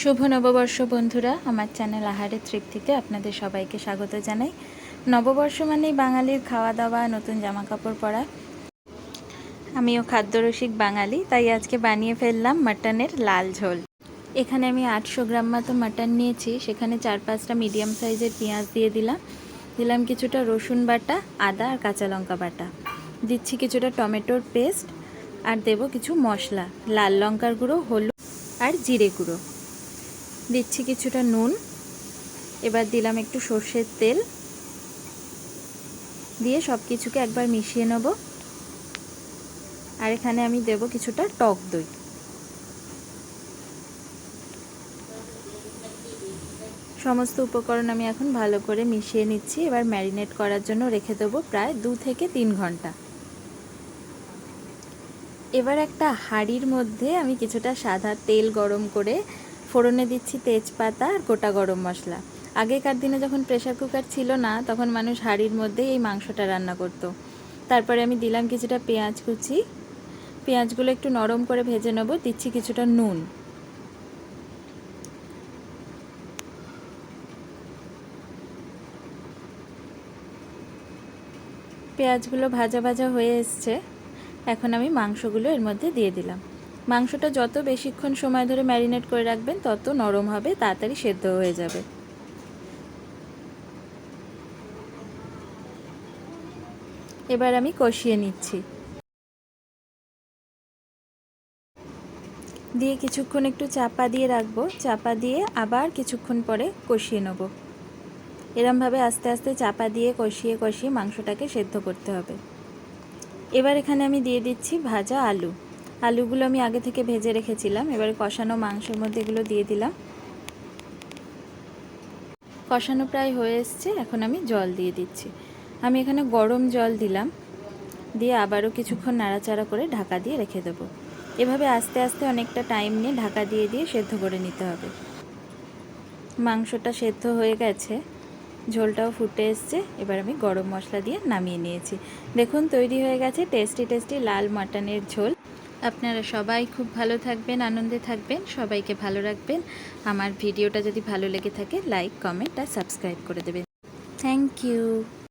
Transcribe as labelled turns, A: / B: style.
A: শুভ নববর্ষ বন্ধুরা, আমার চ্যানেল আহারের তৃপ্তিতে আপনাদের সবাইকে স্বাগত জানাই। নববর্ষ মানেই বাঙালির খাওয়া দাওয়া, নতুন জামা কাপড় পরা। আমিও খাদ্যরসিক বাঙালি, তাই আজকে বানিয়ে ফেললাম মাটনের লাল ঝোল। এখানে আমি আটশো গ্রাম মতো মাটন নিয়েছি, সেখানে চার পাঁচটা মিডিয়াম সাইজের পেঁয়াজ দিয়ে দিলাম। দিলাম কিছুটা রসুন বাটা, আদা আর কাঁচা লঙ্কা বাটা। দিচ্ছি কিছুটা টমেটোর পেস্ট, আর দেব কিছু মশলা, লাল লঙ্কার গুঁড়ো, হলুদ আর জিরে গুঁড়ো। দিচ্ছি কিছুটা নুন। এবার দিলাম একটু সর্ষের তেল। দিয়ে সব কিছুকে একবার মিশিয়ে নেব। আর এখানে আমি দেব কিছুটা টক দই। সমস্ত উপকরণ আমি এখন ভালো করে মিশিয়ে নিচ্ছি। এবার ম্যারিনেট করার জন্য রেখে দেবো প্রায় দু থেকে তিন ঘণ্টা। এবার একটা হাঁড়ির মধ্যে আমি কিছুটা সাদা তেল গরম করে ফোড়নে দিচ্ছি তেজপাতা আর গোটা গরম মশলা। আগেকার দিনে যখন প্রেশার কুকার ছিল না, তখন মানুষ হাঁড়ির মধ্যেই এই মাংসটা রান্না করতো। তারপরে আমি দিলাম কিছুটা পেঁয়াজ কুচি। পেঁয়াজগুলো একটু নরম করে ভেজে নেব, দিচ্ছি কিছুটা নুন। পেঁয়াজগুলো ভাজা ভাজা হয়ে এসছে। এখন আমি মাংসগুলো এর মধ্যে দিয়ে দিলাম। মাংসটা যত বেশিক্ষণ সময় ধরে ম্যারিনেট করে রাখবেন, তত নরম হবে, তাড়াতাড়ি সেদ্ধ হয়ে যাবে। এবার আমি কষিয়ে নিচ্ছি। দিয়ে কিছুক্ষণ একটু চাপা দিয়ে রাখব। চাপা দিয়ে আবার কিছুক্ষণ পরে কষিয়ে নেব। এরমভাবে আস্তে আস্তে চাপা দিয়ে কষিয়ে কষিয়ে মাংসটাকে সেদ্ধ করতে হবে। এবার এখানে আমি দিয়ে দিচ্ছি ভাজা আলু। আলুগুলো আমি আগে থেকে ভেজে রেখেছিলাম। এবারে কষানো মাংসের মধ্যে এগুলো দিয়ে দিলাম। কষানো প্রায় হয়ে এসছে, এখন আমি জল দিয়ে দিচ্ছি। আমি এখানে গরম জল দিলাম। দিয়ে আবারও কিছুক্ষণ নাড়াচাড়া করে ঢাকা দিয়ে রেখে দেবো। এভাবে আস্তে আস্তে অনেকটা টাইম নিয়ে ঢাকা দিয়ে দিয়ে সেদ্ধ করে নিতে হবে। মাংসটা সেদ্ধ হয়ে গেছে। ঝোলটাও ফুটে এসছে। এবার আমি গরম মশলা দিয়ে নামিয়ে নিয়েছি। দেখুন, তৈরি হয়ে গেছে টেস্টি টেস্টি লাল মাটনের ঝোল। আপনারা সবাই খুব ভালো থাকবেন, আনন্দে থাকবেন, সবাইকে ভালো রাখবেন। আমার ভিডিওটা যদি ভালো লেগে থাকে লাইক কমেন্ট আর সাবস্ক্রাইব করে দেবেন। Thank you